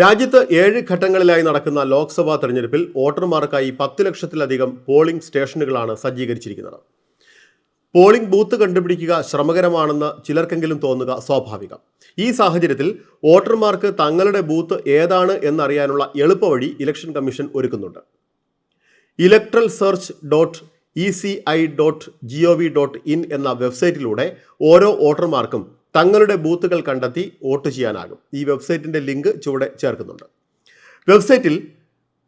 രാജ്യത്ത് ഏഴ് ഘട്ടങ്ങളിലായി നടക്കുന്ന ലോക്സഭാ തെരഞ്ഞെടുപ്പിൽ വോട്ടർമാർക്കായി പത്ത് ലക്ഷത്തിലധികം പോളിംഗ് സ്റ്റേഷനുകളാണ് സജ്ജീകരിച്ചിരിക്കുന്നത്. പോളിംഗ് ബൂത്ത് കണ്ടുപിടിക്കുക ശ്രമകരമാണെന്ന് ചിലർക്കെങ്കിലും തോന്നുക സ്വാഭാവികം. ഈ സാഹചര്യത്തിൽ വോട്ടർമാർക്ക് തങ്ങളുടെ ബൂത്ത് ഏതാണ് എന്നറിയാനുള്ള എളുപ്പവഴി ഇലക്ഷൻ കമ്മീഷൻ ഒരുക്കുന്നുണ്ട്. Electoral search dot E C I dot G O V dot in എന്ന വെബ്സൈറ്റിലൂടെ ഓരോ വോട്ടർമാർക്കും തങ്ങളുടെ ബൂത്തുകൾ കണ്ടെത്തി വോട്ട് ചെയ്യാനാകും. ഈ വെബ്സൈറ്റിന്റെ ലിങ്ക് ചുവടെ ചേർക്കുന്നുണ്ട്. വെബ്സൈറ്റിൽ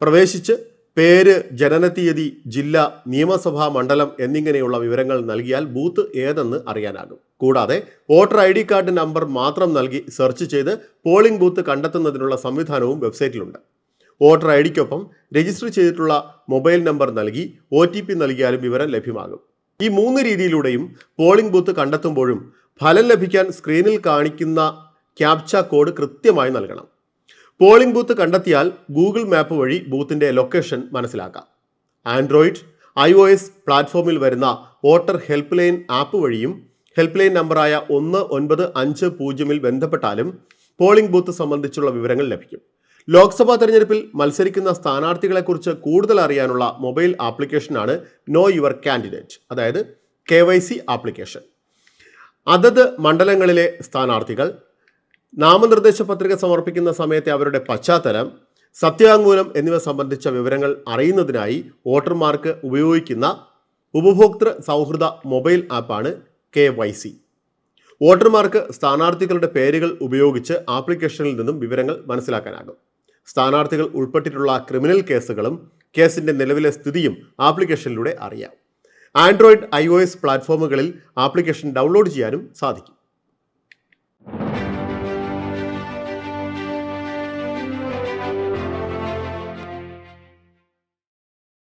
പ്രവേശിച്ച് പേര് ജനനത്തീയതി ജില്ല നിയമസഭാ മണ്ഡലം എന്നിങ്ങനെയുള്ള വിവരങ്ങൾ നൽകിയാൽ ബൂത്ത് ഏതെന്ന് അറിയാനാകും. കൂടാതെ voter I D card number മാത്രം നൽകി സെർച്ച് ചെയ്ത് പോളിംഗ് ബൂത്ത് കണ്ടെത്തുന്നതിനുള്ള സംവിധാനവും വെബ്സൈറ്റിലുണ്ട്. വോട്ടർ ഐ ഡിക്കൊപ്പം രജിസ്റ്റർ ചെയ്തിട്ടുള്ള മൊബൈൽ നമ്പർ നൽകി ഒ ടി പി നൽകിയാലും വിവരം ലഭ്യമാകും. ഈ മൂന്ന് രീതിയിലൂടെയും പോളിംഗ് ബൂത്ത് കണ്ടെത്തുമ്പോഴും ഫലം ലഭിക്കാൻ സ്ക്രീനിൽ കാണിക്കുന്ന ക്യാപ്ച കോഡ് കൃത്യമായി നൽകണം. പോളിംഗ് ബൂത്ത് കണ്ടെത്തിയാൽ ഗൂഗിൾ മാപ്പ് വഴി ബൂത്തിന്റെ ലൊക്കേഷൻ മനസ്സിലാക്കാം. ആൻഡ്രോയിഡ് ഐ ഒ എസ് പ്ലാറ്റ്ഫോമിൽ വരുന്ന വോട്ടർ ഹെൽപ്പ് ലൈൻ ആപ്പ് വഴിയും ഹെൽപ്പ് ലൈൻ നമ്പറായ ഒന്ന് ഒൻപത് അഞ്ച് പൂജ്യമിൽ ബന്ധപ്പെട്ടാലും പോളിംഗ് ബൂത്ത് സംബന്ധിച്ചുള്ള വിവരങ്ങൾ ലഭിക്കും. ലോക്സഭാ തെരഞ്ഞെടുപ്പിൽ മത്സരിക്കുന്ന സ്ഥാനാർത്ഥികളെക്കുറിച്ച് കൂടുതൽ അറിയാനുള്ള മൊബൈൽ ആപ്ലിക്കേഷനാണ് നോ യുവർ കാൻഡിഡേറ്റ് അതായത് കെ വൈ സി ആപ്ലിക്കേഷൻ. അതത് മണ്ഡലങ്ങളിലെ സ്ഥാനാർത്ഥികൾ നാമനിർദ്ദേശ പത്രിക സമർപ്പിക്കുന്ന സമയത്തെ അവരുടെ പശ്ചാത്തലം സത്യവാങ്മൂലം എന്നിവ സംബന്ധിച്ച വിവരങ്ങൾ അറിയുന്നതിനായി വോട്ടർമാർക്ക് ഉപയോഗിക്കുന്ന ഉപഭോക്തൃ സൗഹൃദ മൊബൈൽ ആപ്പാണ് കെ വൈ സി. വോട്ടർമാർക്ക് സ്ഥാനാർത്ഥികളുടെ പേരുകൾ ഉപയോഗിച്ച് ആപ്ലിക്കേഷനിൽ നിന്നും വിവരങ്ങൾ മനസ്സിലാക്കാനാകും. സ്ഥാനാർത്ഥികൾ ഉൾപ്പെട്ടിട്ടുള്ള ക്രിമിനൽ കേസുകളും കേസിന്റെ നിലവിലെ സ്ഥിതിയും ആപ്ലിക്കേഷനിലൂടെ അറിയാം. ആൻഡ്രോയിഡ് ഐ പ്ലാറ്റ്ഫോമുകളിൽ ആപ്ലിക്കേഷൻ ഡൗൺലോഡ് ചെയ്യാനും സാധിക്കും.